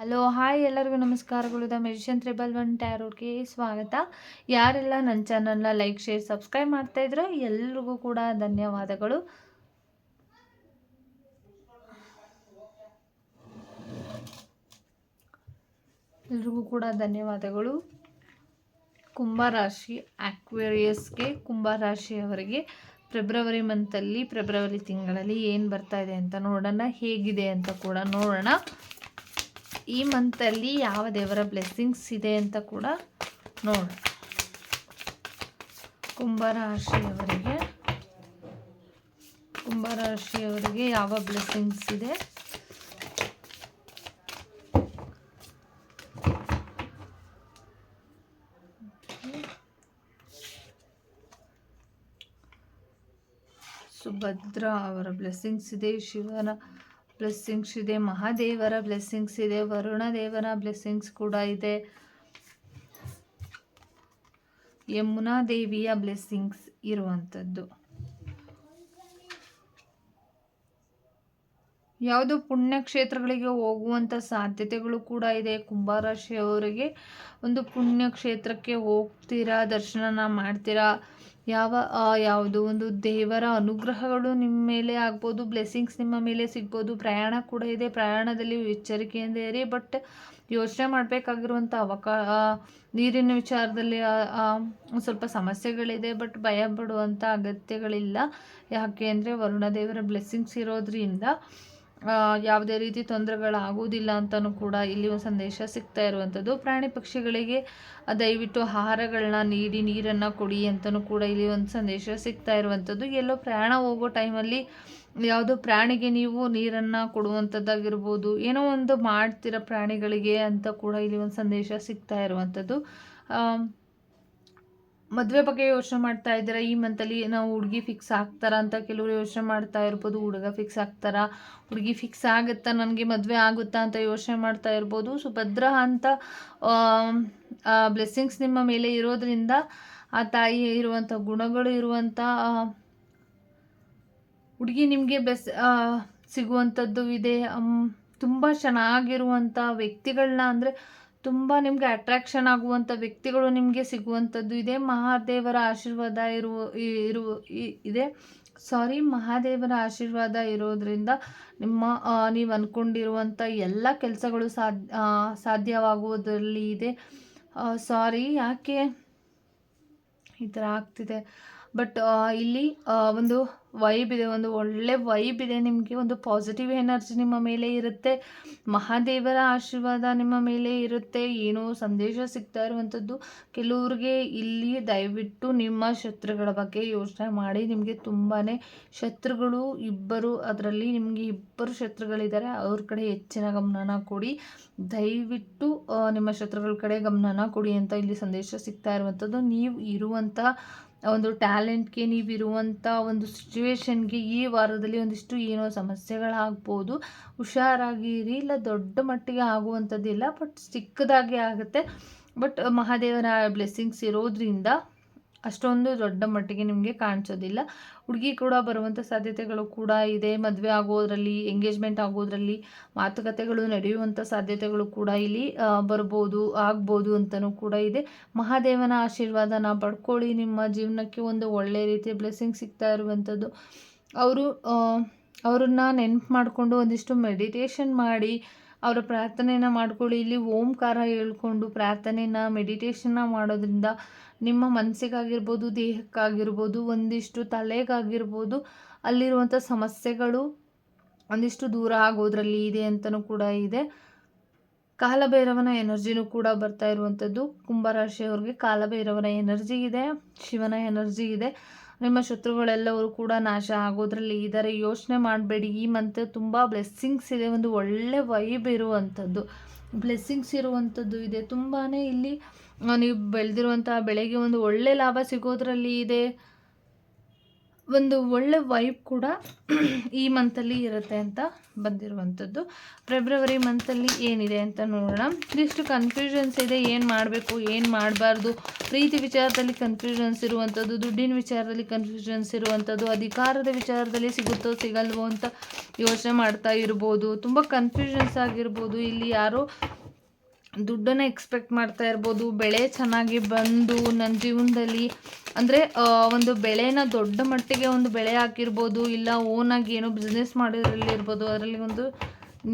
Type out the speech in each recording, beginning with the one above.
Hello, hi ಎಲ್ಲರಿಗೂ ನಮಸ್ಕಾರಗಳು. The magician triple one ಟ್ಯಾರೋಗೆ ಸ್ವಾಗತ. ಯಾರೆಲ್ಲ ನನ್ನ ಚಾನಲ್ನ ಲೈಕ್, ಶೇರ್, ಸಬ್ಸ್ಕ್ರೈಬ್ ಮಾಡ್ತಾ ಇದ್ರು ಎಲ್ರಿಗೂ ಕೂಡ ಧನ್ಯವಾದಗಳು. ಎಲ್ರಿಗೂ ಕೂಡ ಧನ್ಯವಾದಗಳು. ಕುಂಭರಾಶಿ ಆಕ್ವೇರಿಯಸ್ಗೆ ಕುಂಭರಾಶಿಯವರಿಗೆ ಫೆಬ್ರವರಿ ಮಂತಲ್ಲಿ, ಫೆಬ್ರವರಿ ತಿಂಗಳಲ್ಲಿ ಏನು ಬರ್ತಾ ಇದೆ ಅಂತ ನೋಡೋಣ. ಹೇಗಿದೆ ಅಂತ ಕೂಡ ನೋಡೋಣ. ಈ ಮಂತಲ್ಲಿ ಯಾವ ದೇವರ ಬ್ಲೆಸ್ಸಿಂಗ್ಸ್ ಇದೆ ಅಂತ ಕೂಡ ನೋಡ. ಕುಂಭರಾಶಿಯವರಿಗೆ ಕುಂಭರಾಶಿಯವರಿಗೆ ಯಾವ ಬ್ಲೆಸ್ಸಿಂಗ್ಸ್ ಇದೆ? ಸುಭದ್ರ ಅವರ ಬ್ಲೆಸ್ಸಿಂಗ್ಸ್ ಇದೆ, ಶಿವನ ಬ್ಲೆಸ್ಸಿಂಗ್ಸ್ ಇದೆ, ಮಹಾದೇವರ ಬ್ಲೆಸ್ಸಿಂಗ್ಸ್ ಇದೆ ವರುಣ ದೇವರ ಬ್ಲೆಸ್ಸಿಂಗ್ಸ್ ಕೂಡ ಇದೆ. ಯಮುನಾ ದೇವಿಯ ಬ್ಲೆಸ್ಸಿಂಗ್ಸ್ ಇರುವಂಥದ್ದು. ಯಾವುದು ಪುಣ್ಯಕ್ಷೇತ್ರಗಳಿಗೆ ಹೋಗುವಂಥ ಸಾಧ್ಯತೆಗಳು ಕೂಡ ಇದೆ. ಕುಂಭರಾಶಿಯವರಿಗೆ ಒಂದು ಪುಣ್ಯಕ್ಷೇತ್ರಕ್ಕೆ ಹೋಗ್ತೀರಾ ದರ್ಶನ ಮಾಡ್ತೀರಾ ಯಾವ ಯಾವುದೋ ಒಂದು ದೇವರ ಅನುಗ್ರಹಗಳು ನಿಮ್ಮ ಮೇಲೆ ಆಗ್ಬೋದು ಬ್ಲೆಸ್ಸಿಂಗ್ಸ್ ನಿಮ್ಮ ಮೇಲೆ ಸಿಗ್ಬೋದು, ಪ್ರಯಾಣ ಕೂಡ ಇದೆ, ಪ್ರಯಾಣದಲ್ಲಿ ಎಚ್ಚರಿಕೆಯಿಂದ ಇರಿ ಬಟ್ ಯೋಚನೆ ಮಾಡಬೇಕಾಗಿರುವಂಥ ಅವಕಾ ನೀರಿನ ವಿಚಾರದಲ್ಲಿ ಸ್ವಲ್ಪ ಸಮಸ್ಯೆಗಳಿದೆ ಬಟ್ ಭಯ ಪಡುವಂಥ ಅಗತ್ಯಗಳಿಲ್ಲ. ಯಾಕೆ ಅಂದರೆ ವರುಣದೇವರ ಬ್ಲೆಸ್ಸಿಂಗ್ಸ್ ಇರೋದ್ರಿಂದ ಯಾವುದೇ ರೀತಿ ತೊಂದರೆಗಳಾಗುವುದಿಲ್ಲ ಅಂತಲೂ ಕೂಡ ಇಲ್ಲಿ ಒಂದು ಸಂದೇಶ ಸಿಗ್ತಾ ಇರುವಂಥದ್ದು. ಪ್ರಾಣಿ ಪಕ್ಷಿಗಳಿಗೆ ದಯವಿಟ್ಟು ಆಹಾರಗಳನ್ನ ನೀಡಿ, ನೀರನ್ನು ಕೊಡಿ ಅಂತಲೂ ಕೂಡ ಇಲ್ಲಿ ಒಂದು ಸಂದೇಶ ಸಿಗ್ತಾ ಇರುವಂಥದ್ದು. ಎಲ್ಲೋ ಪ್ರಯಾಣ ಹೋಗೋ ಟೈಮಲ್ಲಿ ಯಾವುದೋ ಪ್ರಾಣಿಗೆ ನೀವು ನೀರನ್ನು ಕೊಡುವಂಥದ್ದಾಗಿರ್ಬೋದು, ಏನೋ ಒಂದು ಮಾಡ್ತೀರ ಪ್ರಾಣಿಗಳಿಗೆ ಅಂತ ಕೂಡ ಇಲ್ಲಿ ಒಂದು ಸಂದೇಶ ಸಿಗ್ತಾ ಇರುವಂಥದ್ದು. ಮದುವೆ ಬಗ್ಗೆ ಯೋಚನೆ ಮಾಡ್ತಾ ಇದ್ದೀರಾ? ಈ ಮಂತಲ್ಲಿ ನಾವು ಹುಡುಗಿ ಫಿಕ್ಸ್ ಆಗ್ತಾರಾ ಅಂತ ಕೆಲವರು ಯೋಚನೆ ಮಾಡ್ತಾ ಇರ್ಬೋದು, ಹುಡುಗ ಫಿಕ್ಸ್ ಆಗ್ತಾರಾ? ಹುಡುಗಿ ಫಿಕ್ಸ್ ಆಗುತ್ತಾ? ನನಗೆ ಮದುವೆ ಆಗುತ್ತಾ ಅಂತ ಯೋಚನೆ ಮಾಡ್ತಾ ಇರ್ಬೋದು. ಸುಭದ್ರ ಅಂತ ಬ್ಲೆಸ್ಸಿಂಗ್ಸ್ ನಿಮ್ಮ ಮೇಲೆ ಇರೋದ್ರಿಂದ ಆ ತಾಯಿ ಇರುವಂಥ ಗುಣಗಳು ಇರುವಂಥ ಹುಡುಗಿ ನಿಮಗೆ ಬೆಸ್ ಸಿಗುವಂಥದ್ದು ಇದೆ. ತುಂಬ ಚೆನ್ನಾಗಿರುವಂಥ ವ್ಯಕ್ತಿಗಳನ್ನ ಅಂದರೆ ತುಂಬ ನಿಮಗೆ ಅಟ್ರಾಕ್ಷನ್ ಆಗುವಂಥ ವ್ಯಕ್ತಿಗಳು ನಿಮಗೆ ಸಿಗುವಂಥದ್ದು ಇದೆ. ಮಹಾದೇವರ ಆಶೀರ್ವಾದ ಇರುವ ಇರುವ ಇದೆ. ಸಾರಿ ಮಹಾದೇವರ ಆಶೀರ್ವಾದ ಇರೋದ್ರಿಂದ ನಿಮ್ಮ ನೀವು ಅಂದ್ಕೊಂಡಿರುವಂಥ ಎಲ್ಲ ಕೆಲಸಗಳು ಸಾಧ್ಯ ಸಾಧ್ಯವಾಗುವುದರಲ್ಲಿ ಇದೆ. ಸಾರಿ ಯಾಕೆ ಈ ಥರ ಆಗ್ತಿದೆ? ಬಟ್ ಇಲ್ಲಿ ಒಂದು ವೈಬ್ ಇದೆ, ಒಂದು ಒಳ್ಳೆ ವೈಬ್ ಇದೆ ನಿಮಗೆ, ಒಂದು ಪಾಸಿಟಿವ್ ಎನರ್ಜಿ ನಿಮ್ಮ ಮೇಲೆ ಇರುತ್ತೆ. ಮಹಾದೇವರ ಆಶೀರ್ವಾದ ನಿಮ್ಮ ಮೇಲೆ ಇರುತ್ತೆ. ಏನೋ ಸಂದೇಶ ಸಿಗ್ತಾ ಇರುವಂಥದ್ದು ಕೆಲವ್ರಿಗೆ ಇಲ್ಲಿ ದಯವಿಟ್ಟು ನಿಮ್ಮ ಶತ್ರುಗಳ ಬಗ್ಗೆ ಯೋಚನೆ ಮಾಡಿ. ನಿಮಗೆ ತುಂಬಾ ಶತ್ರುಗಳು ಇಬ್ಬರು, ಅದರಲ್ಲಿ ನಿಮಗೆ ಇಬ್ಬರು ಶತ್ರುಗಳಿದ್ದಾರೆ. ಅವ್ರ ಕಡೆ ಹೆಚ್ಚಿನ ಗಮನನ ಕೊಡಿ. ದಯವಿಟ್ಟು ನಿಮ್ಮ ಶತ್ರುಗಳ ಕಡೆ ಗಮನನ ಕೊಡಿ ಅಂತ ಇಲ್ಲಿ ಸಂದೇಶ ಸಿಗ್ತಾ ಇರುವಂಥದ್ದು ನೀವು ಇರುವಂಥ ಒಂದು ಟ್ಯಾಲೆಂಟ್ಗೆ ನೀವಿರುವಂಥ ಒಂದು ಸಿಚುವೇಶನ್ಗೆ ಈ ವಾರದಲ್ಲಿ ಒಂದಿಷ್ಟು ಏನೋ ಸಮಸ್ಯೆಗಳಾಗ್ಬೋದು. ಹುಷಾರಾಗಿರಿ, ಇಲ್ಲ ದೊಡ್ಡ ಮಟ್ಟಿಗೆ ಆಗುವಂಥದ್ದಿಲ್ಲ, ಬಟ್ ಚಿಕ್ಕದಾಗಿ ಆಗುತ್ತೆ. ಬಟ್ ಮಹಾದೇವನ ಬ್ಲೆಸ್ಸಿಂಗ್ಸ್ ಇರೋದ್ರಿಂದ ಅಷ್ಟೊಂದು ದೊಡ್ಡ ಮಟ್ಟಿಗೆ ನಿಮಗೆ ಕಾಣಿಸೋದಿಲ್ಲ. ಹುಡುಗಿ ಕೂಡ ಬರುವಂಥ ಸಾಧ್ಯತೆಗಳು ಕೂಡ ಇದೆ. ಮದುವೆ ಆಗೋದ್ರಲ್ಲಿ ಎಂಗೇಜ್ಮೆಂಟ್ ಆಗೋದ್ರಲ್ಲಿ ಮಾತುಕತೆಗಳು ನಡೆಯುವಂಥ ಸಾಧ್ಯತೆಗಳು ಕೂಡ ಇಲ್ಲಿ ಬರ್ಬೋದು, ಆಗ್ಬೋದು ಅಂತಲೂ ಕೂಡ ಇದೆ. ಮಹಾದೇವನ ಆಶೀರ್ವಾದನ ಪಡ್ಕೊಳ್ಳಿ. ನಿಮ್ಮ ಜೀವನಕ್ಕೆ ಒಂದು ಒಳ್ಳೆ ರೀತಿಯ ಬ್ಲೆಸ್ಸಿಂಗ್ ಸಿಗ್ತಾ ಇರುವಂಥದ್ದು ಅವರು ಅವ್ರನ್ನ ನೆನಪು ಮಾಡಿಕೊಂಡು ಒಂದಿಷ್ಟು ಮೆಡಿಟೇಷನ್ ಮಾಡಿ, ಅವರ ಪ್ರಾರ್ಥನೆಯನ್ನು ಮಾಡ್ಕೊಳ್ಳಿ. ಇಲ್ಲಿ ಓಂಕಾರ ಹೇಳ್ಕೊಂಡು ಪ್ರಾರ್ಥನೆನ ಮೆಡಿಟೇಷನ್ನ ಮಾಡೋದ್ರಿಂದ ನಿಮ್ಮ ಮನಸ್ಸಿಗಾಗಿರ್ಬೋದು, ದೇಹಕ್ಕಾಗಿರ್ಬೋದು, ಒಂದಿಷ್ಟು ತಲೆಗಾಗಿರ್ಬೋದು, ಅಲ್ಲಿರುವಂಥ ಸಮಸ್ಯೆಗಳು ಒಂದಿಷ್ಟು ದೂರ ಆಗೋದ್ರಲ್ಲಿ ಇದೆ ಅಂತಲೂ ಕೂಡ ಇದೆ. ಕಾಲಭೈರವನ ಎನರ್ಜಿನೂ ಕೂಡ ಬರ್ತಾ ಇರುವಂಥದ್ದು. ಕುಂಭರಾಶಿಯವ್ರಿಗೆ ಕಾಲಭೈರವನ ಎನರ್ಜಿ ಇದೆ, ಶಿವನ ಎನರ್ಜಿ ಇದೆ. ನಿಮ್ಮ ಶತ್ರುಗಳೆಲ್ಲವರು ಕೂಡ ನಾಶ ಆಗೋದ್ರಲ್ಲಿ ಇದ್ದಾರೆ ಯೋಚನೆ ಮಾಡಬೇಡಿ. ಈ ಮಂತ್ ತುಂಬ ಬ್ಲೆಸ್ಸಿಂಗ್ಸ್ ಇದೆ. ಒಂದು ಒಳ್ಳೆ ವೈಬ್ ಇರುವಂಥದ್ದು. ಬ್ಲೆಸ್ಸಿಂಗ್ಸ್ ಇರುವಂಥದ್ದು ಇದೆ. ತುಂಬಾ ಇಲ್ಲಿ ನೀವು ಬೆಳೆದಿರುವಂಥ ಬೆಳೆಗೆ ಒಂದು ಒಳ್ಳೆ ಲಾಭ ಸಿಗೋದ್ರಲ್ಲಿ ಇದೆ. ಒಂದು ಒಳ್ಳೆ ವೈಬ್ ಕೂಡ ಈ ಮಂತಲ್ಲಿ ಇರುತ್ತೆ ಅಂತ ಬಂದಿರುವಂಥದ್ದು. ಫೆಬ್ರವರಿ ಮಂತಲ್ಲಿ ಏನಿದೆ ಅಂತ ನೋಡೋಣ. ಇಷ್ಟು ಕನ್ಫ್ಯೂಷನ್ಸ್ ಇದೆ. ಏನು ಮಾಡಬೇಕು, ಏನು ಮಾಡಬಾರ್ದು? ಪ್ರೀತಿ ವಿಚಾರದಲ್ಲಿ ಕನ್ಫ್ಯೂಷನ್ಸ್ ಇರುವಂಥದ್ದು, ದುಡ್ಡಿನ ವಿಚಾರದಲ್ಲಿ ಕನ್ಫ್ಯೂಷನ್ಸ್ ಇರುವಂಥದ್ದು, ಅಧಿಕಾರದ ವಿಚಾರದಲ್ಲಿ ಸಿಗುತ್ತೋ ಸಿಗಲ್ವೋ ಅಂತ ಯೋಚನೆ ಮಾಡ್ತಾ ಇರ್ಬೋದು. ತುಂಬ ಕನ್ಫ್ಯೂಷನ್ಸ್ ಆಗಿರ್ಬೋದು. ಇಲ್ಲಿ ಯಾರೋ ದುಡ್ಡನ್ನು ಎಕ್ಸ್ಪೆಕ್ಟ್ ಮಾಡ್ತಾ ಇರ್ಬೋದು, ಬೆಳೆ ಚೆನ್ನಾಗಿ ಬಂದು ನನ್ನ ಜೀವನದಲ್ಲಿ, ಅಂದರೆ ಒಂದು ಬೆಳೆನ ದೊಡ್ಡ ಮಟ್ಟಿಗೆ ಒಂದು ಬೆಳೆ ಹಾಕಿರ್ಬೋದು, ಇಲ್ಲ ಓನಾಗಿ ಏನೋ ಬಿಸ್ನೆಸ್ ಮಾಡೋದ್ರಲ್ಲಿ ಇರ್ಬೋದು, ಅದರಲ್ಲಿ ಒಂದು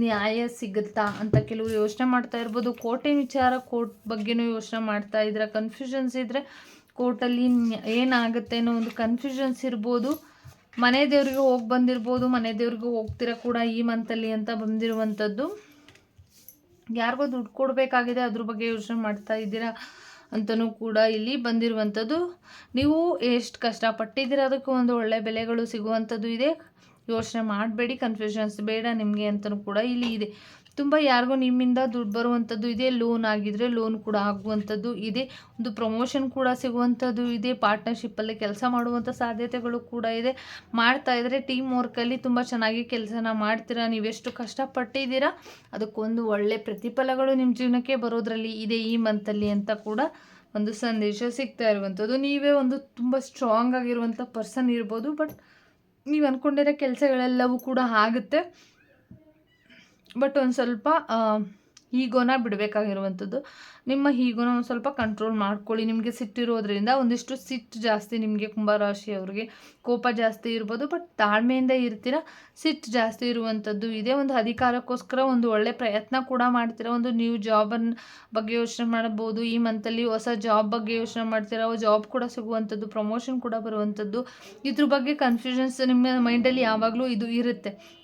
ನ್ಯಾಯ ಸಿಗುತ್ತಾ ಅಂತ ಕೆಲವರು ಯೋಚನೆ ಮಾಡ್ತಾ ಇರ್ಬೋದು. ಕೋರ್ಟಿನ ವಿಚಾರ, ಕೋರ್ಟ್ ಬಗ್ಗೆನೂ ಯೋಚನೆ ಮಾಡ್ತಾ ಇದ್ರೆ ಕನ್ಫ್ಯೂಷನ್ಸ್ ಇದ್ದರೆ ಕೋರ್ಟಲ್ಲಿ ಏನಾಗುತ್ತೆ ಅನ್ನೋ ಒಂದು ಕನ್ಫ್ಯೂಷನ್ಸ್ ಇರ್ಬೋದು. ಮನೆ ದೇವರಿಗೆ ಹೋಗಿ ಬಂದಿರ್ಬೋದು, ಮನೆ ದೇವ್ರಿಗೆ ಹೋಗ್ತೀರಾ ಕೂಡ ಈ ಮಂತಲ್ಲಿ ಅಂತ ಬಂದಿರುವಂಥದ್ದು. ಯಾರಿಗೋ ದುಡ್ಡು ಕೊಡಬೇಕಾಗಿದೆ, ಅದ್ರ ಬಗ್ಗೆ ಯೋಚನೆ ಮಾಡ್ತಾ ಇದ್ದೀರಾ ಅಂತಲೂ ಕೂಡ ಇಲ್ಲಿ ಬಂದಿರುವಂಥದ್ದು. ನೀವು ಎಷ್ಟು ಕಷ್ಟಪಟ್ಟಿದ್ದೀರ? ಅದಕ್ಕೂ ಒಂದು ಒಳ್ಳೆ ಬೆಲೆಗಳು ಸಿಗುವಂಥದ್ದು ಇದೆ. ಯೋಚನೆ ಮಾಡಬೇಡಿ ಕನ್ಫ್ಯೂಷನ್ಸ್ ಬೇಡ, ನಿಮಗೆ ಅಂತಲೂ ಕೂಡ ಇಲ್ಲಿ ಇದೆ. ತುಂಬ ಯಾರಿಗೋ ನಿಮ್ಮಿಂದ ದುಡ್ಡು ಬರುವಂಥದ್ದು ಇದೆ ಲೋನ್ ಆಗಿದ್ರೆ ಲೋನ್ ಕೂಡ ಆಗುವಂಥದ್ದು ಇದೆ, ಒಂದು ಪ್ರಮೋಷನ್ ಕೂಡ ಸಿಗುವಂಥದ್ದು ಇದೆ ಪಾರ್ಟ್ನರ್ಶಿಪ್ಪಲ್ಲಿ ಕೆಲಸ ಮಾಡುವಂಥ ಸಾಧ್ಯತೆಗಳು ಕೂಡ ಇದೆ. ಮಾಡ್ತಾ ಇದ್ದರೆ ಟೀಮ್ ವರ್ಕಲ್ಲಿ ತುಂಬ ಚೆನ್ನಾಗಿ ಕೆಲಸನ ಮಾಡ್ತೀರಾ ನೀವೆಷ್ಟು ಕಷ್ಟಪಟ್ಟಿದ್ದೀರಾ, ಅದಕ್ಕೊಂದು ಒಳ್ಳೆ ಪ್ರತಿಫಲಗಳು ನಿಮ್ಮ ಜೀವನಕ್ಕೆ ಬರೋದರಲ್ಲಿ ಇದೆ ಈ ಮಂತಲ್ಲಿ ಅಂತ ಕೂಡ ಒಂದು ಸಂದೇಶ ಸಿಗ್ತಾ ಇರುವಂಥದ್ದು. ನೀವೇ ಒಂದು ತುಂಬ ಸ್ಟ್ರಾಂಗ್ ಆಗಿರುವಂಥ ಪರ್ಸನ್ ಇರ್ಬೋದು ಬಟ್ ನೀವು ಅಂದ್ಕೊಂಡಿರೋ ಕೆಲಸಗಳೆಲ್ಲವೂ ಕೂಡ ಆಗುತ್ತೆ. ಬಟ್ ಒಂದು ಸ್ವಲ್ಪ ಈಗೋನ ಬಿಡಬೇಕಾಗಿರುವಂಥದ್ದು. ನಿಮ್ಮ ಈಗೋನ ಒಂದು ಸ್ವಲ್ಪ ಕಂಟ್ರೋಲ್ ಮಾಡ್ಕೊಳ್ಳಿ. ನಿಮಗೆ ಸಿಟ್ಟಿರೋದ್ರಿಂದ ಒಂದಿಷ್ಟು ಸಿಟ್ಟು ಜಾಸ್ತಿ ನಿಮಗೆ ಕುಂಭರಾಶಿಯವ್ರಿಗೆ ಕೋಪ ಜಾಸ್ತಿ ಇರ್ಬೋದು. ಬಟ್ ತಾಳ್ಮೆಯಿಂದ ಇರ್ತೀರ, ಸಿಟ್ಟು ಜಾಸ್ತಿ ಇರುವಂಥದ್ದು ಇದೆ. ಒಂದು ಅಧಿಕಾರಕ್ಕೋಸ್ಕರ ಒಂದು ಒಳ್ಳೆ ಪ್ರಯತ್ನ ಕೂಡ ಮಾಡ್ತೀರ? ಒಂದು ನ್ಯೂ ಜಾಬನ್ನ ಬಗ್ಗೆ ಯೋಚನೆ ಮಾಡ್ಬೋದು. ಈ ಮಂತಲ್ಲಿ ಹೊಸ ಜಾಬ್ ಬಗ್ಗೆ ಯೋಚನೆ ಮಾಡ್ತೀರ? ಜಾಬ್ ಕೂಡ ಸಿಗುವಂಥದ್ದು ಪ್ರಮೋಷನ್ ಕೂಡ ಬರುವಂಥದ್ದು. ಇದ್ರ ಬಗ್ಗೆ ಕನ್ಫ್ಯೂಷನ್ಸ್ ನಿಮ್ಮ ಮೈಂಡಲ್ಲಿ ಯಾವಾಗಲೂ ಇದು ಇರುತ್ತೆ.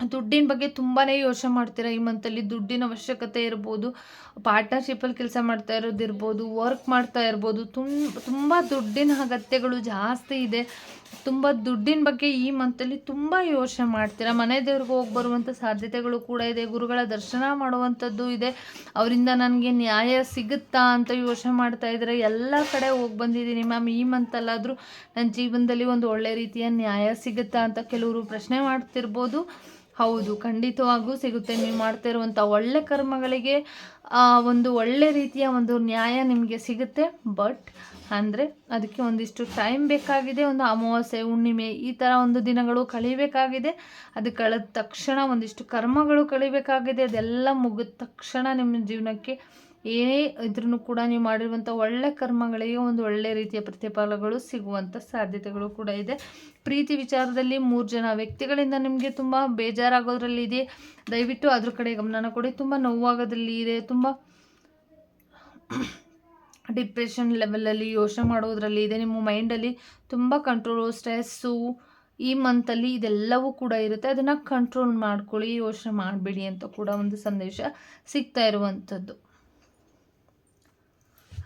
ದುಡ್ಡಿನ ಬಗ್ಗೆ ತುಂಬಾ ಯೋಚನೆ ಮಾಡ್ತೀರಾ? ಈ ಮಂತಲ್ಲಿ ದುಡ್ಡಿನ ಅವಶ್ಯಕತೆ ಇರ್ಬೋದು ಪಾರ್ಟ್ನರ್ಶಿಪ್ಪಲ್ಲಿ ಕೆಲಸ ಮಾಡ್ತಾ ಇರೋದಿರ್ಬೋದು ವರ್ಕ್ ಮಾಡ್ತಾ ಇರ್ಬೋದು ತುಂಬ ತುಂಬ ದುಡ್ಡಿನ ಅಗತ್ಯಗಳು ಜಾಸ್ತಿ ಇದೆ. ತುಂಬ ದುಡ್ಡಿನ ಬಗ್ಗೆ ಈ ಮಂತಲ್ಲಿ ತುಂಬ ಯೋಚನೆ ಮಾಡ್ತೀರಾ? ಮನೆ ದೇವ್ರಿಗೆ ಹೋಗಿ ಬರುವಂಥ ಸಾಧ್ಯತೆಗಳು ಕೂಡ ಇದೆ, ಗುರುಗಳ ದರ್ಶನ ಮಾಡುವಂಥದ್ದು ಇದೆ. ಅವರಿಂದ ನನಗೆ ನ್ಯಾಯ ಸಿಗುತ್ತಾ ಅಂತ ಯೋಚನೆ ಮಾಡ್ತಾ ಇದ್ದಾರೆ ಎಲ್ಲ ಕಡೆ ಹೋಗಿ ಬಂದಿದ್ದೀನಿ ಮ್ಯಾಮ್. ಈ ಮಂತಲ್ಲಾದರೂ ನನ್ನ ಜೀವನದಲ್ಲಿ ಒಂದು ಒಳ್ಳೆ ರೀತಿಯ ನ್ಯಾಯ ಸಿಗುತ್ತಾ ಅಂತ ಕೆಲವರು ಪ್ರಶ್ನೆ ಮಾಡ್ತಿರ್ಬೋದು. ಹೌದು ಖಂಡಿತವಾಗೂ ಸಿಗುತ್ತೆ. ನೀವು ಮಾಡ್ತಾ ಇರುವಂಥ ಒಳ್ಳೆ ಕರ್ಮಗಳಿಗೆ ಒಂದು ಒಳ್ಳೆ ರೀತಿಯ ಒಂದು ನ್ಯಾಯ ನಿಮಗೆ ಸಿಗುತ್ತೆ. ಬಟ್ ಅಂದರೆ ಅದಕ್ಕೆ ಒಂದಿಷ್ಟು ಟೈಮ್ ಬೇಕಾಗಿದೆ, ಒಂದು ಅಮಾವಾಸ್ಯೆ, ಹುಣ್ಣಿಮೆ ಈ ಥರ ಒಂದು ದಿನಗಳು ಕಳಿಬೇಕಾಗಿದೆ. ಅದು ಕಳೆದ ತಕ್ಷಣ ಒಂದಿಷ್ಟು ಕರ್ಮಗಳು ಕಳಿಬೇಕಾಗಿದೆ. ಅದೆಲ್ಲ ಮುಗಿದ ತಕ್ಷಣ ನಿಮ್ಮ ಜೀವನಕ್ಕೆ ಏನೇ ಇದ್ರೂ ಕೂಡ ನೀವು ಮಾಡಿರುವಂಥ ಒಳ್ಳೆ ಕರ್ಮಗಳಿಗೆ ಒಂದು ಒಳ್ಳೆ ರೀತಿಯ ಪ್ರತಿಫಲಗಳು ಸಿಗುವಂಥ ಸಾಧ್ಯತೆಗಳು ಕೂಡ ಇದೆ. ಪ್ರೀತಿ ವಿಚಾರದಲ್ಲಿ ಮೂರು ಜನ ವ್ಯಕ್ತಿಗಳಿಂದ ನಿಮಗೆ ತುಂಬ ಬೇಜಾರಾಗೋದ್ರಲ್ಲಿ ಇದೆ ದಯವಿಟ್ಟು ಅದ್ರ ಕಡೆ ಗಮನನ ಕೊಡಿ. ತುಂಬ ನೋವಾಗೋದ್ರಲ್ಲಿ ಇದೆ. ತುಂಬ ಡಿಪ್ರೆಷನ್ ಲೆವೆಲಲ್ಲಿ ಯೋಚನೆ ಮಾಡೋದ್ರಲ್ಲಿ ಇದೆ. ನಿಮ್ಮ ಮೈಂಡಲ್ಲಿ ತುಂಬ ಕಂಟ್ರೋಲು, ಸ್ಟ್ರೆಸ್ಸು ಈ ಮಂತಲ್ಲಿ ಇದೆಲ್ಲವೂ ಕೂಡ ಇರುತ್ತೆ. ಅದನ್ನು ಕಂಟ್ರೋಲ್ ಮಾಡ್ಕೊಳ್ಳಿ, ಯೋಚನೆ ಮಾಡಬೇಡಿ ಅಂತ ಕೂಡ ಒಂದು ಸಂದೇಶ ಸಿಗ್ತಾ ಇರುವಂಥದ್ದು.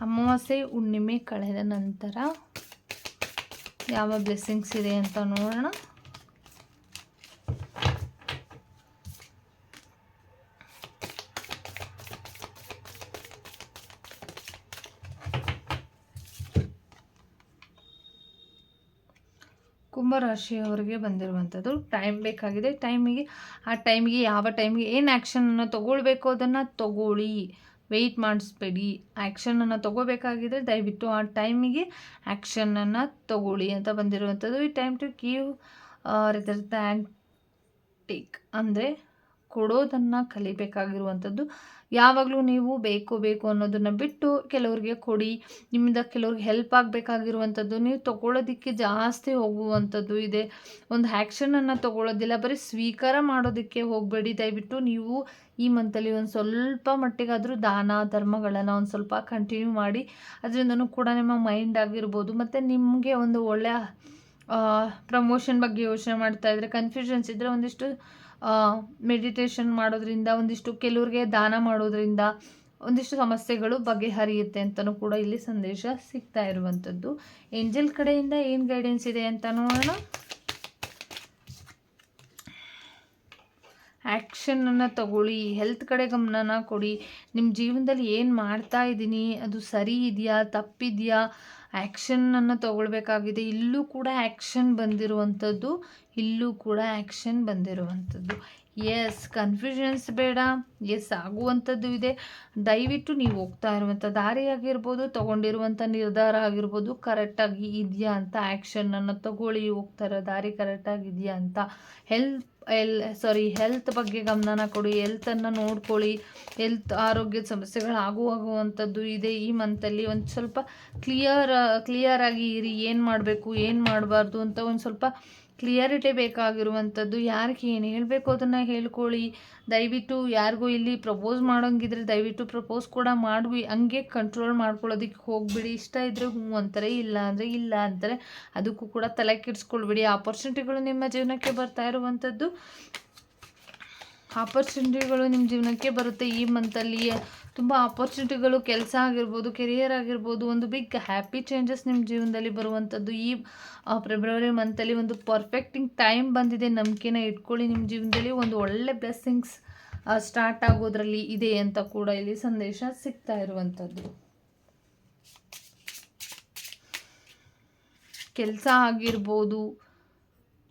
ಅಮಾವಾಸ್ಯೆ ಹುಣ್ಣಿಮೆ ಕಳೆದ ನಂತರ ಯಾವ ಬ್ಲೆಸ್ಸಿಂಗ್ಸ್ ಇದೆ ಅಂತ ನೋಡೋಣ. ಕುಂಭರಾಶಿಯವರಿಗೆ ಬಂದಿರುವಂಥದ್ದು. ಟೈಮ್ ಬೇಕಾಗಿದೆ. ಟೈಮಿಗೆ ಆ ಟೈಮಿಗೆ ಯಾವ ಟೈಮಿಗೆ ಏನು ಆ್ಯಕ್ಷನನ್ನು ತೊಗೊಳ್ಬೇಕು ಅದನ್ನು ತಗೊಳ್ಳಿ. ವೆಯ್ಟ್ ಮಾಡಿಸ್ಬೇಡಿ. ಆ್ಯಕ್ಷನನ್ನು ತಗೋಬೇಕಾಗಿದ್ರೆ ದಯವಿಟ್ಟು ಆ ಟೈಮಿಗೆ ಆ್ಯಕ್ಷನನ್ನು ತಗೊಳ್ಳಿ ಅಂತ ಬಂದಿರುವಂಥದ್ದು ಈ ಟೈಮ್ ಟು ಕೀವ್ ದ್ಯಾನ್ ಟೇಕ್ ಅಂದರೆ ಕೊಡೋದನ್ನು ಕಲಿಬೇಕಾಗಿರುವಂಥದ್ದು. ಯಾವಾಗಲೂ ನೀವು ಬೇಕು ಬೇಕು ಅನ್ನೋದನ್ನು ಬಿಟ್ಟು ಕೆಲವ್ರಿಗೆ ಕೊಡಿ. ನಿಮ್ಮಿಂದ ಕೆಲವ್ರಿಗೆ ಹೆಲ್ಪ್ ಆಗಬೇಕಾಗಿರುವಂಥದ್ದು. ನೀವು ತೊಗೊಳೋದಕ್ಕೆ ಜಾಸ್ತಿ ಹೋಗುವಂಥದ್ದು ಇದೆ. ಒಂದು ಆ್ಯಕ್ಷನನ್ನು ತಗೊಳ್ಳೋದಿಲ್ಲ. ಬರೀ ಸ್ವೀಕಾರ ಮಾಡೋದಕ್ಕೆ ಹೋಗಬೇಡಿ. ದಯವಿಟ್ಟು ನೀವು ಈ ಮಂತಲ್ಲಿ ಒಂದು ಸ್ವಲ್ಪ ಮಟ್ಟಿಗಾದರೂ ದಾನ, ಧರ್ಮಗಳನ್ನು ಒಂದು ಸ್ವಲ್ಪ ಕಂಟಿನ್ಯೂ ಮಾಡಿ. ಅದರಿಂದನೂ ಕೂಡ ನಿಮ್ಮ ಮೈಂಡ್ ಆಗಿರ್ಬೋದು. ಮತ್ತು ನಿಮಗೆ ಒಂದು ಒಳ್ಳೆಯ ಪ್ರಮೋಷನ್ ಬಗ್ಗೆ ಯೋಚನೆ ಮಾಡ್ತಾ ಇದ್ದರೆ ಕನ್ಫ್ಯೂಷನ್ಸ್ ಇದ್ದರೆ ಒಂದಿಷ್ಟು ಮೆಡಿಟೇಷನ್ ಮಾಡೋದ್ರಿಂದ ಒಂದಿಷ್ಟು ಕೆಲವ್ರಿಗೆ ದಾನ ಮಾಡೋದ್ರಿಂದ ಒಂದಿಷ್ಟು ಸಮಸ್ಯೆಗಳು ಬಗೆಹರಿಯುತ್ತೆ ಅಂತಲೂ ಕೂಡ ಇಲ್ಲಿ ಸಂದೇಶ ಸಿಗ್ತಾ ಇರುವಂಥದ್ದು. ಏಂಜಲ್ ಕಡೆಯಿಂದ ಏನು ಗೈಡೆನ್ಸ್ ಇದೆ ಅಂತ ನೋಡೋಣ. ಆ್ಯಕ್ಷನನ್ನು ತಗೊಳ್ಳಿ ಹೆಲ್ತ್ ಕಡೆ ಗಮನನ ಕೊಡಿ. ನಿಮ್ಮ ಜೀವನದಲ್ಲಿ ಏನು ಮಾಡ್ತಾ ಇದ್ದೀನಿ? ಅದು ಸರಿ ಇದೆಯಾ? ತಪ್ಪಿದೆಯಾ? ಆ್ಯಕ್ಷನನ್ನು ತಗೊಳ್ಬೇಕಾಗಿದೆ. ಇಲ್ಲೂ ಕೂಡ ಆ್ಯಕ್ಷನ್ ಬಂದಿರುವಂಥದ್ದು, ಇಲ್ಲೂ ಕೂಡ ಆ್ಯಕ್ಷನ್ ಬಂದಿರುವಂಥದ್ದು. ಎಸ್ ಕನ್ಫ್ಯೂಷನ್ಸ್ ಬೇಡ. ಎಸ್ ಆಗುವಂಥದ್ದು ಇದೆ. ದಯವಿಟ್ಟು ನೀವು ಹೋಗ್ತಾ ಇರುವಂಥ ದಾರಿ ಆಗಿರ್ಬೋದು, ತೊಗೊಂಡಿರುವಂಥ ನಿರ್ಧಾರ ಆಗಿರ್ಬೋದು ಕರೆಕ್ಟಾಗಿ ಇದೆಯಾ ಅಂತ ಆ್ಯಕ್ಷನನ್ನು ತಗೊಳ್ಳಿ. ಹೋಗ್ತಾ ಇರೋ ದಾರಿ ಕರೆಕ್ಟಾಗಿದೆಯಾ ಅಂತ. ಹೆಲ್ಪ್ ಎಲ್ ಸಾರಿ ಹೆಲ್ತ್ ಬಗ್ಗೆ ಗಮನನ ಕೊಡಿ ಹೆಲ್ತನ್ನು ನೋಡ್ಕೊಳ್ಳಿ. ಹೆಲ್ತ್ ಆರೋಗ್ಯದ ಸಮಸ್ಯೆಗಳು ಆಗು ಆಗುವಂಥದ್ದು ಇದೆ ಈ ಮಂತಲ್ಲಿ ಒಂದು ಸ್ವಲ್ಪ ಕ್ಲಿಯರ್ ಕ್ಲಿಯರಾಗಿ ಇರಿ, ಏನು ಮಾಡಬೇಕು, ಏನು ಮಾಡಬಾರ್ದು ಅಂತ ಒಂದು ಸ್ವಲ್ಪ ಕ್ಲಿಯರಿಟಿ ಬೇಕಾಗಿರುವಂಥದ್ದು ಯಾರಿಗೆ ಏನು ಹೇಳಬೇಕು ಅದನ್ನು ಹೇಳ್ಕೊಳ್ಳಿ. ದಯವಿಟ್ಟು ಯಾರಿಗೂ ಇಲ್ಲಿ ಪ್ರಪೋಸ್ ಮಾಡೋಂಗಿದ್ರೆ ದಯವಿಟ್ಟು ಪ್ರಪೋಸ್ ಕೂಡ ಮಾಡ್ವಿ. ಹಂಗೆ ಕಂಟ್ರೋಲ್ ಮಾಡ್ಕೊಳ್ಳೋದಕ್ಕೆ ಹೋಗ್ಬಿಡಿ. ಇಷ್ಟ ಇದ್ದರೆ ಹ್ಞೂ ಅಂತಾರೆ, ಇಲ್ಲ ಅಂದರೆ ಇಲ್ಲ ಅಂತಾರೆ. ಅದಕ್ಕೂ ಕೂಡ ತಲೆ ಕೆಡಿಸ್ಕೊಳ್ಬಿಡಿ. ಆಪರ್ಚುನಿಟಿಗಳು ನಿಮ್ಮ ಜೀವನಕ್ಕೆ ಬರ್ತಾ ಇರುವಂಥದ್ದು. ಆಪರ್ಚುನಿಟಿಗಳು ನಿಮ್ಮ ಜೀವನಕ್ಕೆ ಬರುತ್ತೆ ಈ ಮಂತಲ್ಲಿ ತುಂಬ ಆಪರ್ಚುನಿಟಿಗಳು ಕೆಲಸ ಆಗಿರ್ಬೋದು ಕೆರಿಯರ್ ಆಗಿರ್ಬೋದು, ಒಂದು ಬಿಗ್ ಹ್ಯಾಪಿ ಚೇಂಜಸ್ ನಿಮ್ಮ ಜೀವನದಲ್ಲಿ ಬರುವಂಥದ್ದು ಈ ಫೆಬ್ರವರಿ ಮಂತಲ್ಲಿ ಒಂದು ಪರ್ಫೆಕ್ಟಿಂಗ್ ಟೈಮ್ ಬಂದಿದೆ. ನಂಬಿಕೆನ ಇಟ್ಕೊಳ್ಳಿ ನಿಮ್ಮ ಜೀವನದಲ್ಲಿ. ಒಂದು ಒಳ್ಳೆ ಬ್ಲೆಸ್ಸಿಂಗ್ಸ್ ಸ್ಟಾರ್ಟ್ ಆಗೋದ್ರಲ್ಲಿ ಇದೆ ಅಂತ ಕೂಡ ಇಲ್ಲಿ ಸಂದೇಶ ಸಿಗ್ತಾ ಇರುವಂಥದ್ದು ಕೆಲಸ ಆಗಿರ್ಬೋದು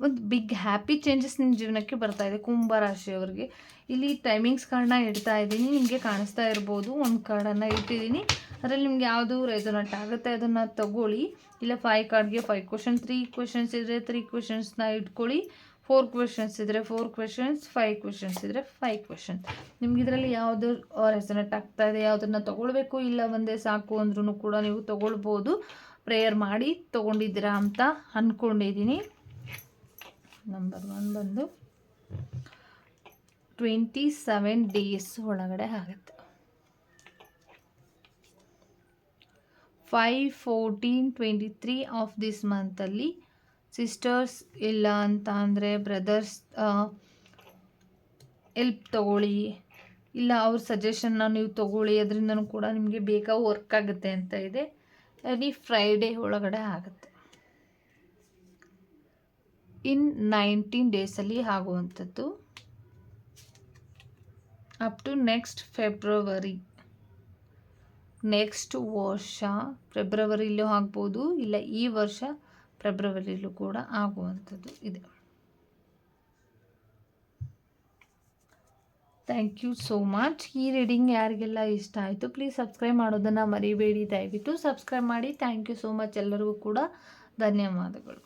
ಒಂದು ಬಿಗ್ ಹ್ಯಾಪಿ ಚೇಂಜಸ್ ನಿಮ್ಮ ಜೀವನಕ್ಕೆ ಬರ್ತಾ ಇದೆ, ಕುಂಭ ರಾಶಿಯವರಿಗೆ. ಇಲ್ಲಿ ಟೈಮಿಂಗ್ಸ್ ಕಾರ್ಡ್ನ ಇಡ್ತಾ ಇದ್ದೀನಿ, ನಿಮಗೆ ಕಾಣಿಸ್ತಾ ಇರ್ಬೋದು, ಒಂದು ಕಾರ್ಡನ್ನು ಇಟ್ಟಿದ್ದೀನಿ. ಅದರಲ್ಲಿ ನಿಮ್ಗೆ ಯಾವುದು ರೆಸೊನೆಟ್ ಆಗುತ್ತೆ ಅದನ್ನು ತಗೊಳ್ಳಿ. ಇಲ್ಲ ಫೈವ್ ಕಾರ್ಡ್ಗೆ ಫೈವ್ ಕ್ವೆಶನ್ ತ್ರೀ ಕ್ವೆಶನ್ಸ್ ಇದ್ದರೆ ತ್ರೀ ಕ್ವೆಶನ್ಸ್ನ ಇಟ್ಕೊಳ್ಳಿ. ಫೋರ್ ಕ್ವೆಶನ್ಸ್ ಇದ್ದರೆ ಫೋರ್ ಕ್ವೆಶನ್ಸ್ ಫೈವ್ ಕ್ವೆಶನ್ಸ್ ಇದ್ದರೆ ಫೈವ್ ಕ್ವೆಶನ್ಸ್ ನಿಮ್ಗೆ ಇದರಲ್ಲಿ ಯಾವುದು ರೆಸೊನೆಟ್ ಆಗ್ತಾ ಇದೆ, ಯಾವುದನ್ನು ತೊಗೊಳ್ಬೇಕು, ಇಲ್ಲ ಒಂದೇ ಸಾಕು ಅಂದ್ರೂ ಕೂಡ ನೀವು ತೊಗೊಳ್ಬೋದು. ಪ್ರೇಯರ್ ಮಾಡಿ ತೊಗೊಂಡಿದ್ದೀರಾ ಅಂತ ಅಂದ್ಕೊಂಡಿದ್ದೀನಿ ನಂಬರ್ ಒನ್ ಬಂದು ಟ್ವೆಂಟಿ ಸೆವೆನ್ ಡೇಸ್ ಒಳಗಡೆ ಆಗುತ್ತೆ. Five fourteen twenty three of this ಮಂತಲ್ಲಿ sisters ಇಲ್ಲ ಅಂತ ಅಂದರೆ ಬ್ರದರ್ಸ್ ಎಲ್ಪ್ ತಗೊಳ್ಳಿ. ಇಲ್ಲ ಅವ್ರ ಸಜೆಷನ್ನ ನೀವು ತೊಗೊಳ್ಳಿ, ಅದರಿಂದನೂ ಕೂಡ ನಿಮಗೆ ಬೇಗ ವರ್ಕ್ ಆಗುತ್ತೆ ಅಂತ ಇದೆ. ಎನಿ ಫ್ರೈಡೇ ಒಳಗಡೆ ಆಗುತ್ತೆ. ಇನ್ ನೈನ್ಟೀನ್ ಡೇಸಲ್ಲಿ ಆಗುವಂಥದ್ದು. Up to next February. Next ವರ್ಷ ಫೆಬ್ರವರಿಲೂ ಆಗ್ಬೋದು, ಇಲ್ಲ ಈ ವರ್ಷ ಫೆಬ್ರವರಿಲೂ ಕೂಡ ಆಗುವಂಥದ್ದು ಇದೆ. ಥ್ಯಾಂಕ್ ಯು ಸೋ ಮಚ್ ಈ ರೀಡಿಂಗ್ ಯಾರಿಗೆಲ್ಲ ಇಷ್ಟ ಆಯಿತು ಪ್ಲೀಸ್ ಸಬ್ಸ್ಕ್ರೈಬ್ ಮಾಡೋದನ್ನು ಮರಿಬೇಡಿ. ದಯವಿಟ್ಟು ಸಬ್ಸ್ಕ್ರೈಬ್ ಮಾಡಿ. ಥ್ಯಾಂಕ್ ಯು ಸೋ ಮಚ್ ಎಲ್ಲರಿಗೂ ಕೂಡ ಧನ್ಯವಾದಗಳು.